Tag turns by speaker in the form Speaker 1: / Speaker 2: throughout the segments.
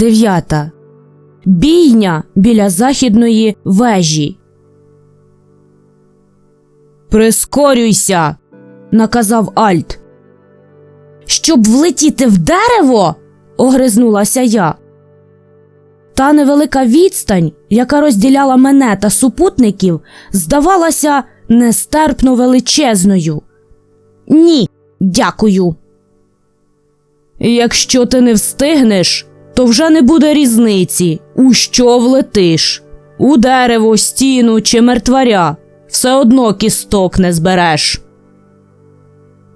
Speaker 1: Дев'ята. Бійня біля західної вежі. Прискорюйся, наказав Альт. Щоб влетіти в дерево? огризнулася я. Та невелика відстань, яка розділяла мене та супутників, здавалася нестерпно величезною. Ні, дякую. Якщо ти не встигнеш, то вже не буде різниці, у що влетиш. У дерево, стіну чи мертваря. Все одно кісток не збереш.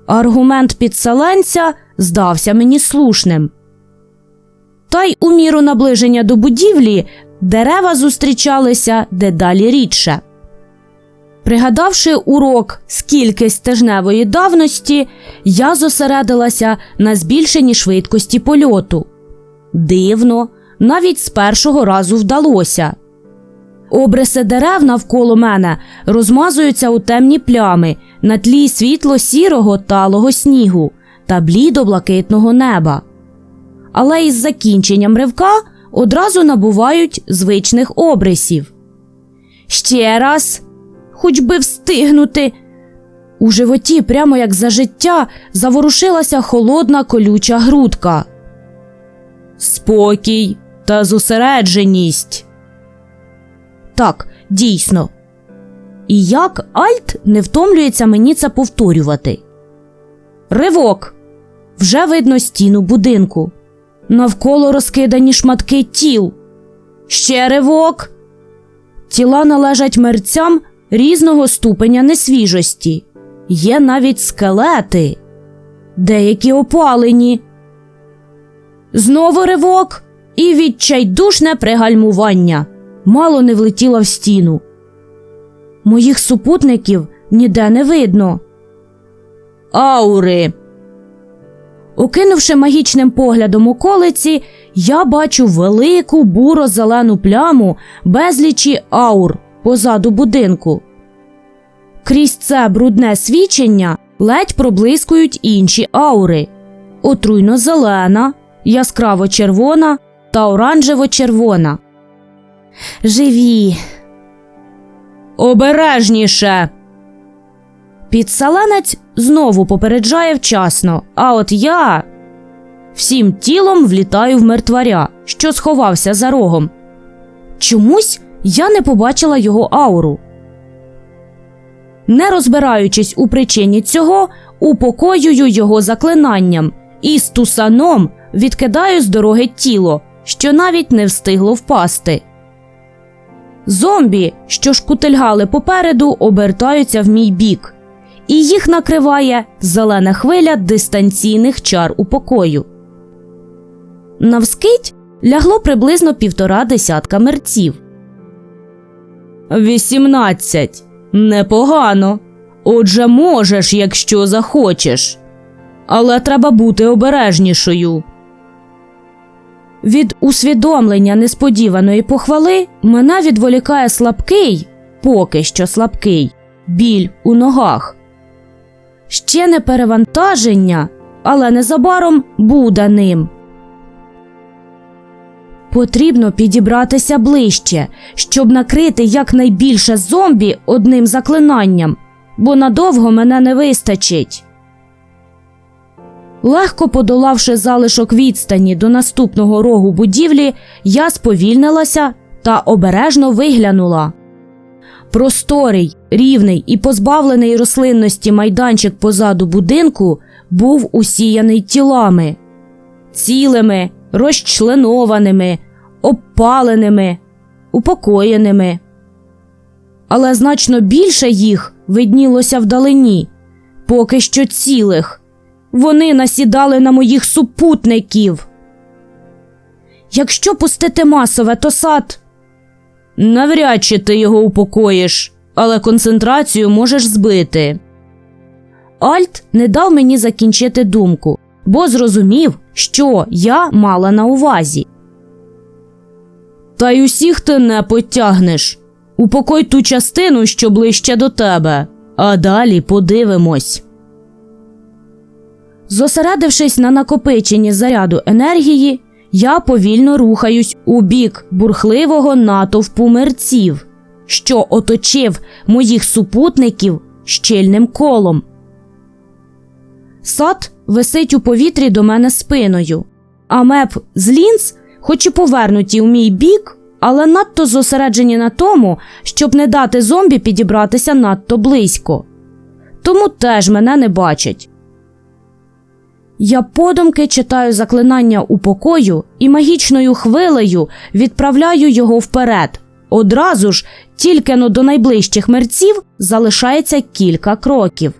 Speaker 1: Аргумент підселенця здався мені слушним. Та й у міру наближення до будівлі дерева зустрічалися дедалі рідше. Пригадавши урок скільки стежневої давності, я зосередилася на збільшенні швидкості польоту. Дивно, навіть з першого разу вдалося. Обриси дерев навколо мене розмазуються у темні плями на тлі світло-сірого талого снігу та блідо-блакитного неба. Але із закінченням ривка одразу набувають звичних обрисів. Ще раз, хоч би встигнути. У животі, прямо як за життя, заворушилася холодна колюча грудка. Спокій та зосередженість. Так, дійсно. І як Альт не втомлюється мені це повторювати. Ривок. Вже видно стіну будинку. Навколо розкидані шматки тіл. Ще ривок. Тіла належать мерцям різного ступеня несвіжості. Є навіть скелети, деякі опалені. Знову ривок і відчайдушне пригальмування. Мало не влетіла в стіну. Моїх супутників ніде не видно. Аури. Окинувши магічним поглядом околиці, я бачу велику буро-зелену пляму безлічі аур позаду будинку. Крізь це брудне свічення ледь проблискують інші аури: отруйно-зелена, яскраво-червона та оранжево-червона. Живі. Обережніше. Підсаланець знову попереджає вчасно, а от я всім тілом влітаю в мертваря, що сховався за рогом. Чомусь я не побачила його ауру. Не розбираючись у причині цього, упокоюю його заклинанням і з тусаном відкидаю з дороги тіло, що навіть не встигло впасти. Зомбі, що шкутильгали попереду, обертаються в мій бік, і їх накриває зелена хвиля дистанційних чар у покою. Навскить лягло приблизно півтора десятка мерців. Вісімнадцять. Непогано. Отже, можеш, якщо захочеш. Але треба бути обережнішою. Від усвідомлення несподіваної похвали мене відволікає слабкий, поки що слабкий, біль у ногах. Ще не перевантаження, але незабаром буде ним. Потрібно підібратися ближче, щоб накрити якнайбільше зомбі одним заклинанням, бо надовго мене не вистачить. Легко подолавши залишок відстані до наступного рогу будівлі, я сповільнилася та обережно виглянула. Просторий, рівний і позбавлений рослинності майданчик позаду будинку був усіяний тілами, цілими, розчленованими, обпаленими, упокоєними. Але значно більше їх виднілося вдалині, поки що цілих. Вони насідали на моїх супутників. Якщо пустити масове, то сад. Навряд чи ти його упокоїш, але концентрацію можеш збити. Альт не дав мені закінчити думку, бо зрозумів, що я мала на увазі. Та й усіх ти не потягнеш. Упокой ту частину, що ближче до тебе, а далі подивимось. Зосередившись на накопиченні заряду енергії, я повільно рухаюсь у бік бурхливого натовпу мерців, що оточив моїх супутників щільним колом. Сад висить у повітрі до мене спиною, а меп з лінз, хоч і повернуті у мій бік, але надто зосереджені на тому, щоб не дати зомбі підібратися надто близько. Тому теж мене не бачать. Я подумки читаю заклинання у покою і магічною хвилею відправляю його вперед. Одразу ж, тільки до найближчих мерців залишається кілька кроків.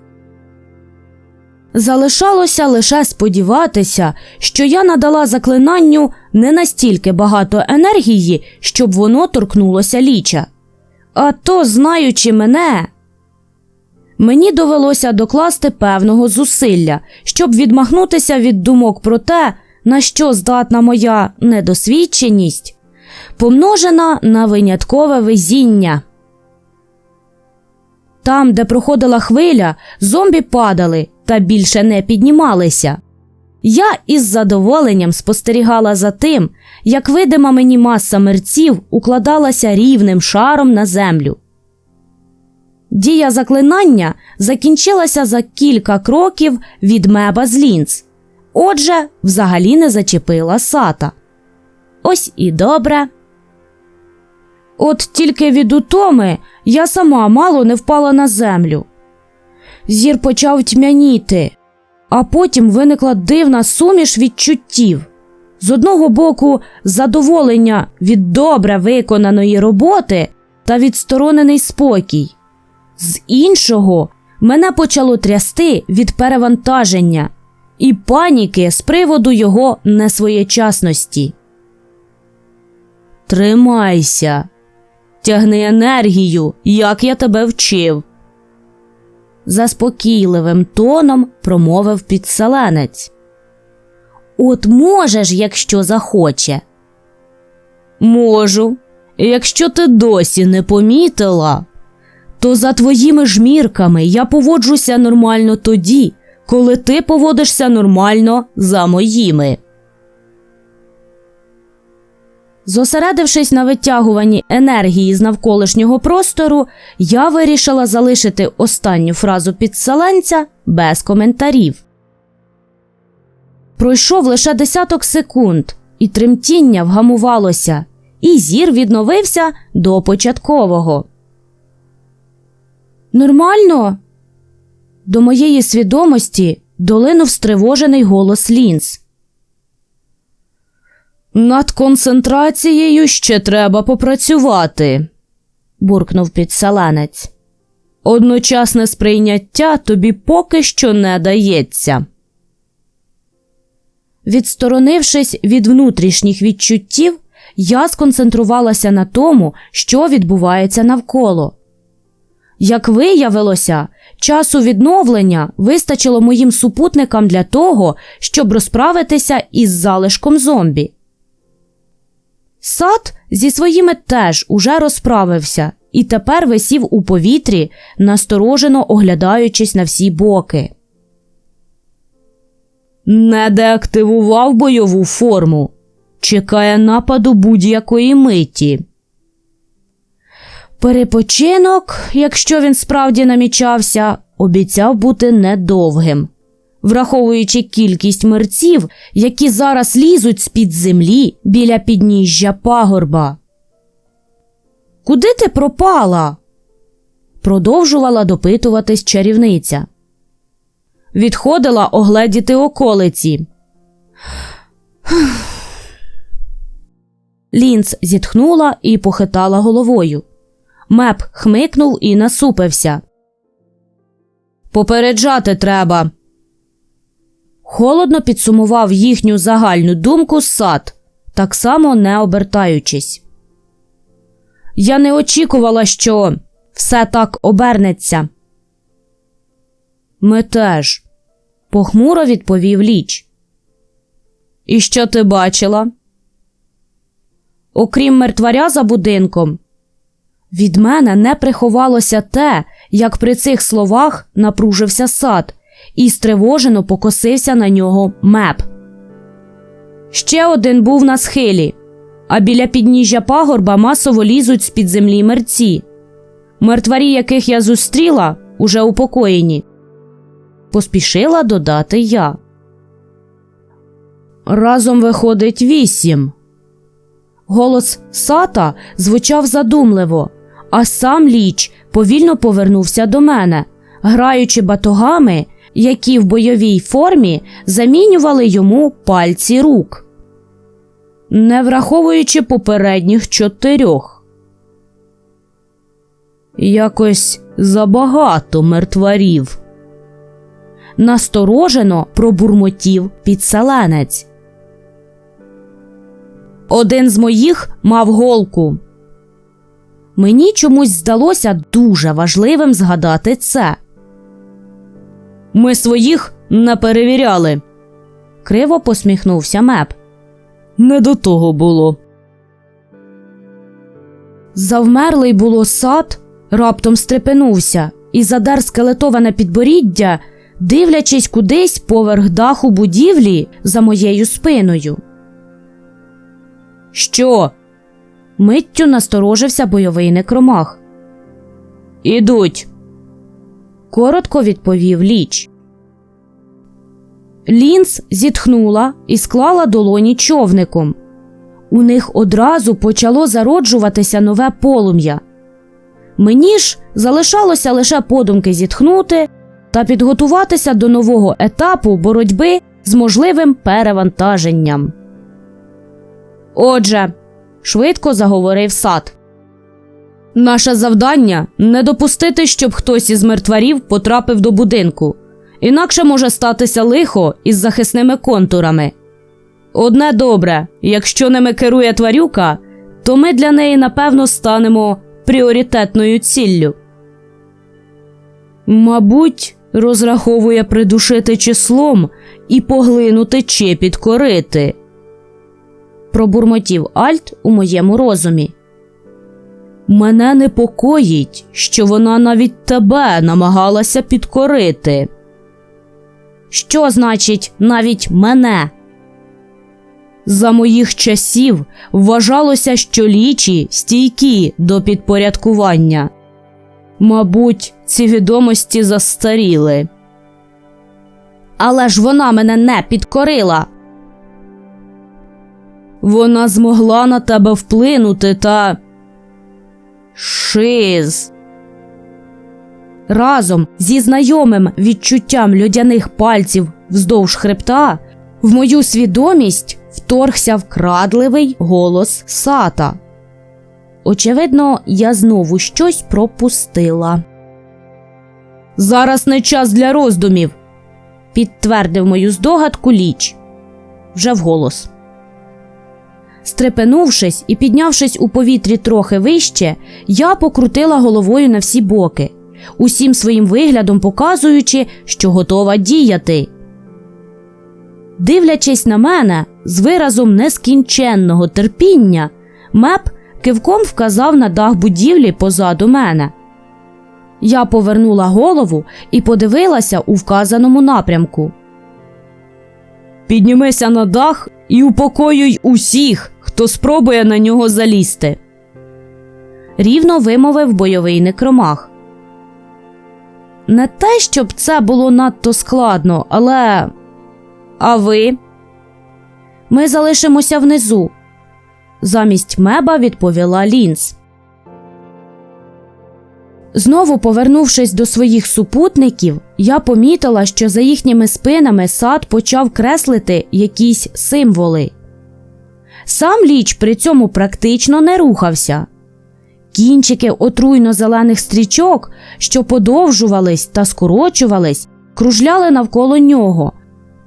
Speaker 1: Залишалося лише сподіватися, що я надала заклинанню не настільки багато енергії, щоб воно торкнулося ліча. А то, знаючи мене, мені довелося докласти певного зусилля, щоб відмахнутися від думок про те, на що здатна моя недосвідченість, помножена на виняткове везіння. Там, де проходила хвиля, зомбі падали та більше не піднімалися. Я із задоволенням спостерігала за тим, як видима мені маса мерців укладалася рівним шаром на землю. Дія заклинання закінчилася за кілька кроків від меба з лінз. Отже, взагалі не зачепила сата. Ось і добре. От тільки від утоми я сама мало не впала на землю. Зір почав тьмяніти, а потім виникла дивна суміш відчуттів. З одного боку, задоволення від добре виконаної роботи та відсторонений спокій, з іншого, мене почало трясти від перевантаження і паніки з приводу його несвоєчасності. Тримайся, тягни енергію, як я тебе вчив. Заспокійливим тоном промовив підселенець. От можеш, якщо захоче. Можу, якщо ти досі не помітила, то за твоїми жмірками я поводжуся нормально тоді, коли ти поводишся нормально за моїми. Зосередившись на витягуванні енергії з навколишнього простору, я вирішила залишити останню фразу підселенця без коментарів. Пройшов лише десяток секунд, і тремтіння вгамувалося, і зір відновився до початкового. Нормально. До моєї свідомості долинув стривожений голос Лінз. Над концентрацією ще треба попрацювати, буркнув підселенець. Одночасне сприйняття тобі поки що не дається. Відсторонившись від внутрішніх відчуттів, я сконцентрувалася на тому, що відбувається навколо. Як виявилося, часу відновлення вистачило моїм супутникам для того, щоб розправитися із залишком зомбі. Сад зі своїми теж уже розправився і тепер висів у повітрі, насторожено оглядаючись на всі боки. Не деактивував бойову форму. Чекає нападу будь-якої миті. Перепочинок, якщо він справді намічався, обіцяв бути недовгим враховуючи кількість мерців, які зараз лізуть з під землі біля підніжжя пагорба. Куди ти пропала? продовжувала допитуватись чарівниця. Відходила огледіти околиці. Лінц зітхнула і похитала головою. Меп хмикнув і насупився. Попереджати треба, Холодно підсумував їхню загальну думку сад, так само не обертаючись. Я не очікувала, що все так обернеться. Ми теж, похмуро відповів ліч. І що ти бачила? Окрім мертваря за будинком, від мене не приховалося те, як при цих словах напружився сад і стривожено покосився на нього меп. Ще один був на схилі, а біля підніжжя пагорба масово лізуть з під землі мерці. Мертварі, яких я зустріла, уже упокоєні. Поспішила додати я. Разом виходить вісім. Голос сата звучав задумливо, а сам ліч повільно повернувся до мене, граючи батогами, які в бойовій формі замінювали йому пальці рук, не враховуючи попередніх чотирьох. Якось забагато мертварів. Насторожено пробурмотів підселенець. Один з моїх мав голку. Мені чомусь здалося дуже важливим згадати це. Ми своїх не перевіряли. Криво посміхнувся меп. Не до того було. Завмерлий було сад, раптом стрепенувся і задер скелетоване підборіддя, дивлячись кудись поверх даху будівлі за моєю спиною. Що? Миттю насторожився бойовий некромах. Ідуть. Коротко відповів ліч. Лінз зітхнула і склала долоні човником. У них одразу почало зароджуватися нове полум'я. Мені ж залишалося лише подумки зітхнути та підготуватися до нового етапу боротьби з можливим перевантаженням. Отже, швидко заговорив сад. Наше завдання не допустити, щоб хтось із мертварів потрапив до будинку, інакше може статися лихо із захисними контурами. Одне добре, якщо ними керує тварюка, то ми для неї напевно станемо пріоритетною ціллю. Мабуть, розраховує придушити числом і поглинути чи підкорити. Пробурмотів Альт у моєму розумі. Мене непокоїть, що вона навіть тебе намагалася підкорити. Що значить навіть мене? За моїх часів вважалося, що лічі стійкі до підпорядкування. Мабуть, ці відомості застаріли. Але ж вона мене не підкорила. Вона змогла на тебе вплинути та. Шиз. Разом зі знайомим відчуттям людяних пальців вздовж хребта в мою свідомість вторгся вкрадливий голос сата. Очевидно, я знову щось пропустила. Зараз не час для роздумів, підтвердив мою здогадку ліч вже вголос. Стрепенувшись і піднявшись у повітрі трохи вище, я покрутила головою на всі боки, усім своїм виглядом показуючи, що готова діяти. Дивлячись на мене з виразом нескінченного терпіння, меп кивком вказав на дах будівлі позаду мене. Я повернула голову і подивилася у вказаному напрямку. Піднімися на дах і упокоюй усіх, хто спробує на нього залізти. Рівно вимовив бойовий некромах. Не те, щоб це було надто складно, але. А ви? Ми залишимося внизу. Замість меба відповіла Лінз. Знову повернувшись до своїх супутників, я помітила, що за їхніми спинами сад почав креслити якісь символи. Сам ліч при цьому практично не рухався. Кінчики отруйно зелених стрічок, що подовжувались та скорочувались, кружляли навколо нього,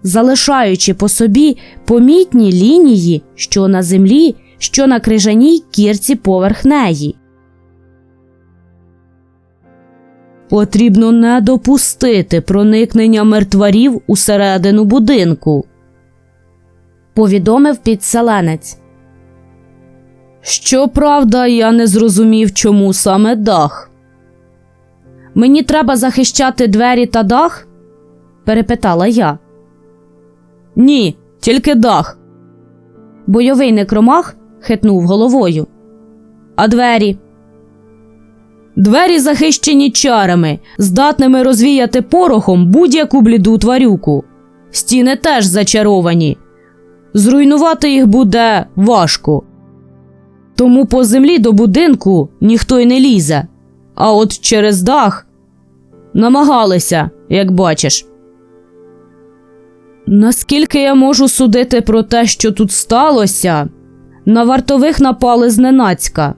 Speaker 1: залишаючи по собі помітні лінії, що на землі, що на крижаній кірці поверх неї. Потрібно не допустити проникнення мертварів усередину будинку, повідомив підселенець. Щоправда, я не зрозумів, чому саме дах. Мені треба захищати двері та дах? перепитала я. Ні, тільки дах. Бойовий некромах хитнув головою. А двері? Двері захищені чарами, здатними розвіяти порохом будь-яку бліду тварюку. Стіни теж зачаровані. Зруйнувати їх буде важко. Тому по землі до будинку ніхто й не лізе. А от через дах намагалися, як бачиш. Наскільки я можу судити про те, що тут сталося, на вартових напали зненацька.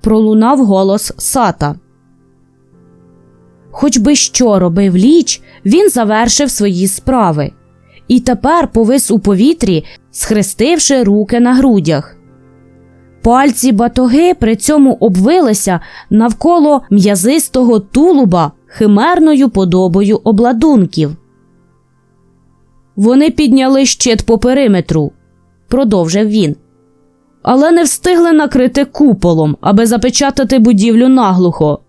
Speaker 1: Пролунав голос сата. Хоч би що робив ліч, він завершив свої справи і тепер повис у повітрі, схрестивши руки на грудях. Пальці батоги при цьому обвилися навколо м'язистого тулуба химерною подобою обладунків. Вони підняли щит по периметру, продовжив він, але не встигли накрити куполом, аби запечатати будівлю наглухо.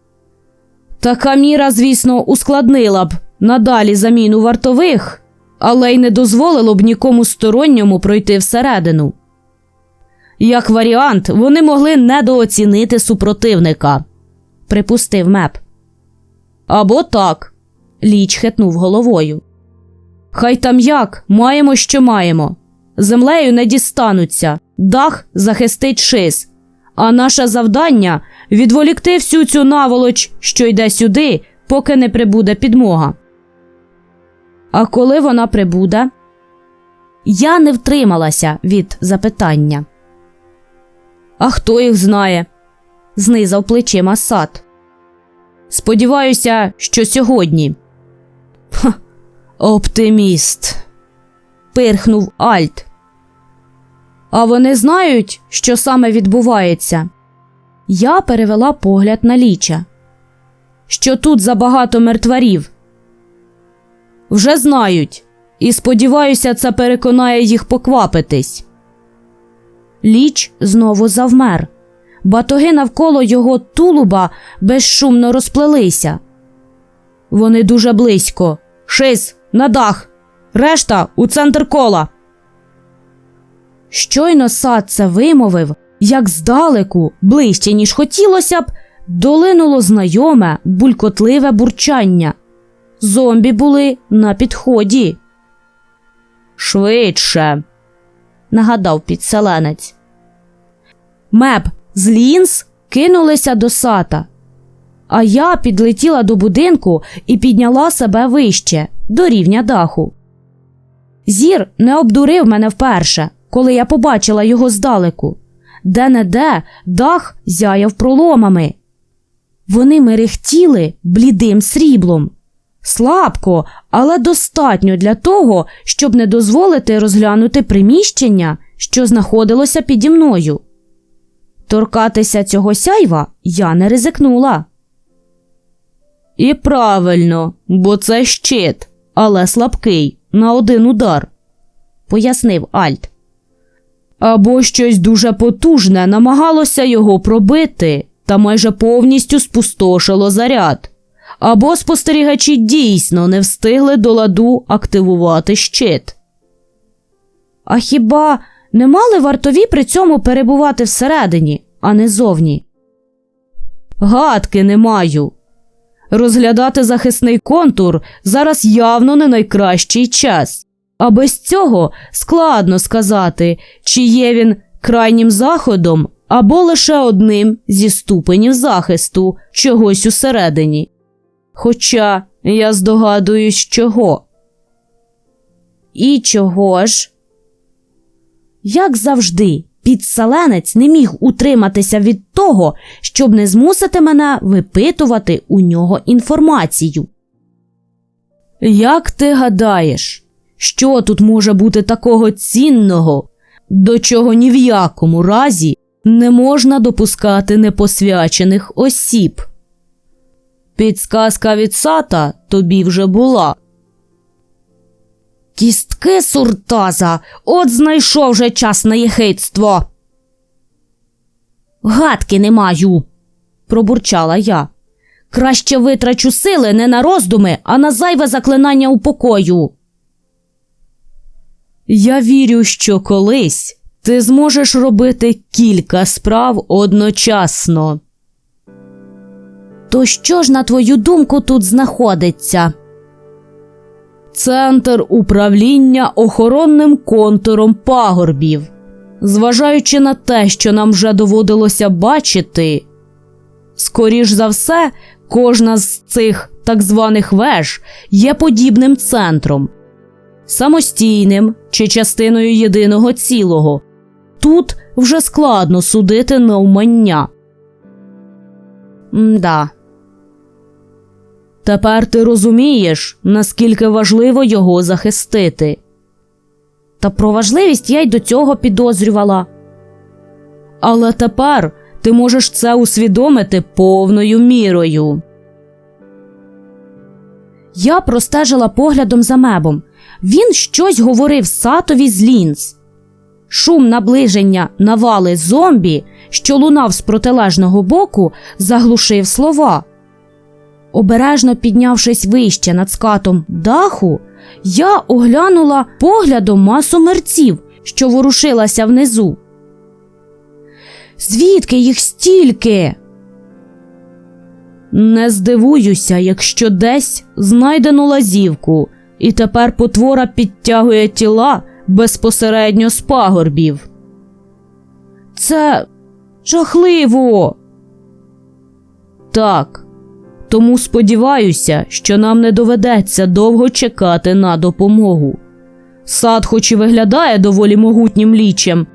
Speaker 1: Така міра, звісно, ускладнила б надалі заміну вартових, але й не дозволило б нікому сторонньому пройти всередину. Як варіант, вони могли недооцінити супротивника, припустив меп. Або так, ліч хитнув головою. Хай там як, маємо, що маємо. Землею не дістануться, дах захистить шис, а наше завдання відволікти всю цю наволоч, що йде сюди, поки не прибуде підмога. А коли вона прибуде? Я не втрималася від запитання. А хто їх знає? знизав плечима сад. Сподіваюся, що сьогодні. Ха, оптиміст. пирхнув Альт. А вони знають, що саме відбувається. Я перевела погляд на ліча. Що тут забагато мертварів. Вже знають, і сподіваюся, це переконає їх поквапитись. Ліч знову завмер. Батоги навколо його тулуба безшумно розплелися. Вони дуже близько. Шис, на дах. Решта у центр кола. Щойно сад це вимовив, як здалеку, ближче, ніж хотілося б, долинуло знайоме, булькотливе бурчання. Зомбі були на підході. Швидше, нагадав підселенець. Меп з лінз кинулися до сата, а я підлетіла до будинку і підняла себе вище, до рівня даху. Зір не обдурив мене вперше, коли я побачила його здалеку. Де не де дах зяяв проломами. Вони мерехтіли блідим сріблом. Слабко, але достатньо для того, щоб не дозволити розглянути приміщення, що знаходилося піді мною. Торкатися цього сяйва я не ризикнула. І правильно, бо це щит, але слабкий, на один удар, пояснив Альт. Або щось дуже потужне намагалося його пробити та майже повністю спустошило заряд, або спостерігачі дійсно не встигли до ладу активувати щит. А хіба не мали вартові при цьому перебувати всередині, а не зовні? Гадки не маю. Розглядати захисний контур зараз явно не найкращий час, а без цього складно сказати, чи є він крайнім заходом або лише одним зі ступенів захисту чогось усередині. Хоча я здогадуюсь, чого. І чого ж? Як завжди, підселенець не міг утриматися від того, щоб не змусити мене випитувати у нього інформацію. Як ти гадаєш, що тут може бути такого цінного, до чого ні в якому разі не можна допускати непосвячених осіб? Підсказка від сата тобі вже була. Кістки суртаза, от знайшов же час на єхидство. Гадки не маю, пробурчала я. Краще витрачу сили не на роздуми, а на зайве заклинання упокою. Я вірю, що колись ти зможеш робити кілька справ одночасно. То що ж, на твою думку, тут знаходиться? Центр управління охоронним контуром пагорбів. Зважаючи на те, що нам вже доводилося бачити, скоріш за все, кожна з цих так званих веж є подібним центром, самостійним чи частиною єдиного цілого. Тут вже складно судити навмання. Мда. Тепер ти розумієш, наскільки важливо його захистити. Та про важливість я й до цього підозрювала. Але тепер ти можеш це усвідомити повною мірою. Я простежила поглядом за мебом. Він щось говорив сатові з лінз. Шум наближення навали зомбі, що лунав з протилежного боку, заглушив слова. Обережно піднявшись вище над скатом даху, я оглянула поглядом масу мерців, що ворушилася внизу. Звідки їх стільки? Не здивуюся, якщо десь знайдено лазівку, і тепер потвора підтягує тіла безпосередньо з пагорбів. Це жахливо. Так. Тому сподіваюся, що нам не доведеться довго чекати на допомогу. Сад, хоч і виглядає доволі могутнім лічем,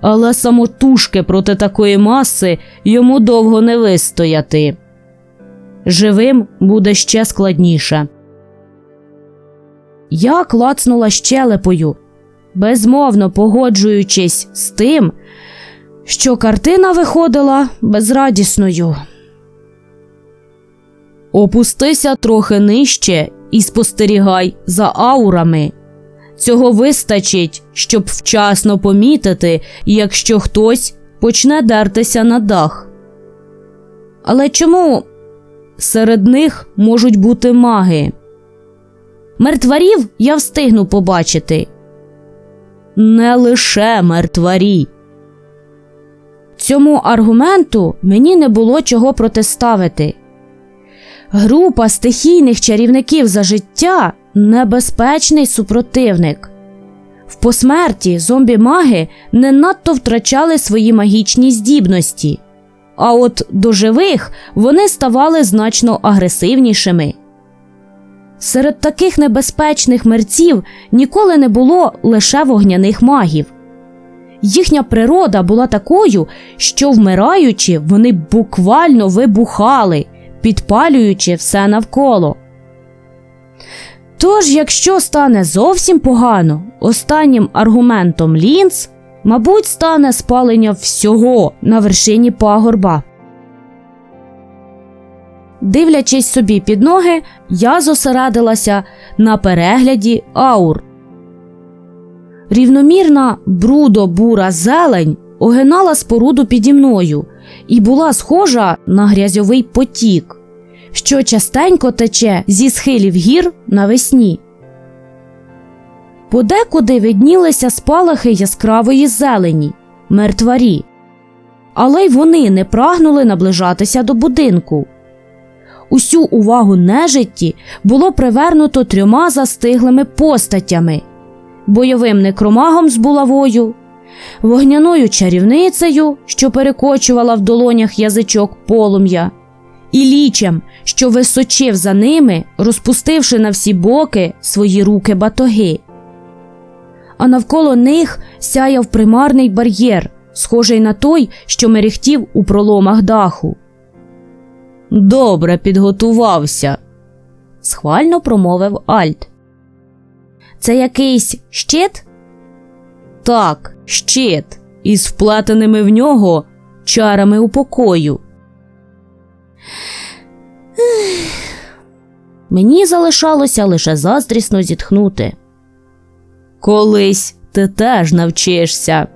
Speaker 1: але самотужки проти такої маси йому довго не вистояти. Живим буде ще складніше. Я клацнула щелепою, безмовно погоджуючись з тим, що картина виходила безрадісною. Опустися трохи нижче і спостерігай за аурами. Цього вистачить, щоб вчасно помітити, якщо хтось почне дертися на дах. Але чому серед них можуть бути маги? Мертварів я встигну побачити. Не лише мертварі. Цьому аргументу мені не було чого протиставити. Група стихійних чарівників за життя небезпечний супротивник. В посмерті зомбі-маги не надто втрачали свої магічні здібності, а от до живих вони ставали значно агресивнішими. Серед таких небезпечних мерців ніколи не було лише вогняних магів. Їхня природа була такою, що, вмираючи, вони буквально вибухали підпалюючи все навколо. Тож, якщо стане зовсім погано, останнім аргументом лінз, мабуть, стане спалення всього на вершині пагорба. Дивлячись собі під ноги, я зосередилася на перегляді аур. Рівномірна брудо-бура зелень огинала споруду піді мною і була схожа на грязьовий потік, що частенько тече зі схилів гір навесні. Подекуди виднілися спалахи яскравої зелені, мертварі, але й вони не прагнули наближатися до будинку. Усю увагу нежитті було привернуто трьома застиглими постатями бойовим некромагом з булавою, вогняною чарівницею, що перекочувала в долонях язичок полум'я, і лічем, що височив за ними, розпустивши на всі боки свої руки батоги. А навколо них сяяв примарний бар'єр, схожий на той, що мерехтів у проломах даху. Добре підготувався, схвально промовив Альт. Це якийсь щит? Так, щит із вплетеними в нього чарами упокою. Мені залишалося лише заздрісно зітхнути. Колись ти теж навчишся.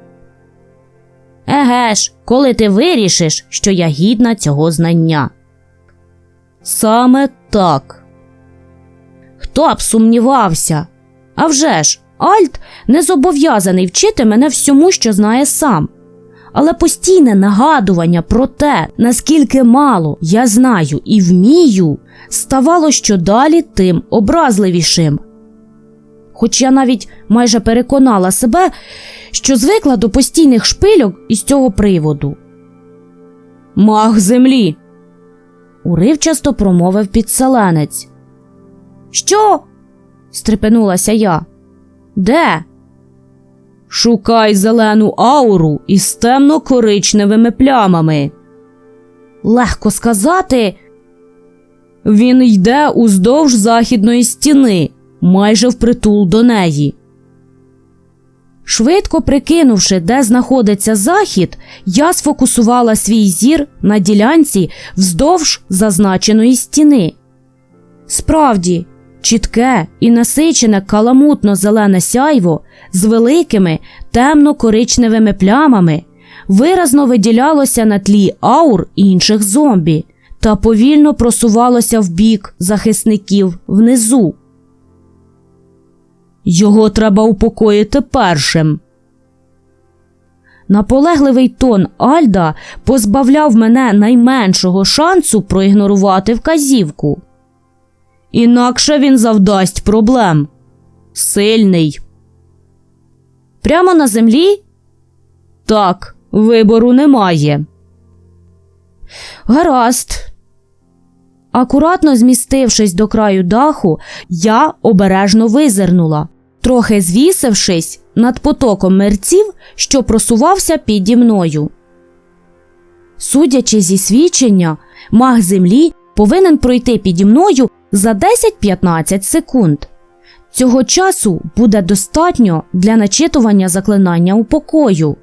Speaker 1: Еге ж, коли ти вирішиш, що я гідна цього знання. Саме так. Хто б сумнівався? А вже ж, Альт не зобов'язаний вчити мене всьому, що знає сам. Але постійне нагадування про те, наскільки мало я знаю і вмію, ставало щодалі тим образливішим. Хоч я навіть майже переконала себе, що звикла до постійних шпильок із цього приводу. Маг землі. уривчасто промовив підселенець. Що? стрепенулася я. Де? Шукай зелену ауру із темно-коричневими плямами. Легко сказати. Він йде уздовж західної стіни, майже впритул до неї. Швидко прикинувши, де знаходиться захід, я сфокусувала свій зір на ділянці вздовж зазначеної стіни. Справді, чітке і насичене каламутно зелене сяйво з великими темно-коричневими плямами виразно виділялося на тлі аур інших зомбі та повільно просувалося в бік захисників внизу. Його треба упокоїти першим. Наполегливий тон Альда позбавляв мене найменшого шансу проігнорувати вказівку. Інакше він завдасть проблем. Сильний. Прямо на землі? Так, вибору немає. Гаразд. Акуратно змістившись до краю даху, я обережно визирнула, трохи звісившись над потоком мерців, що просувався піді мною. Судячи зі свідчення, маг землі повинен пройти піді мною за 10-15 секунд. Цього часу буде достатньо для начитування заклинання у покою.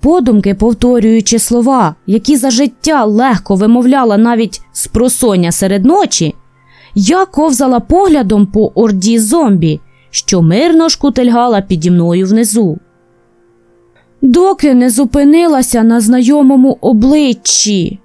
Speaker 1: Подумки повторюючи слова, які за життя легко вимовляла навіть з просоння серед ночі, я ковзала поглядом по орді зомбі, що мирно шкутильгала піді мною внизу. Доки не зупинилася на знайомому обличчі.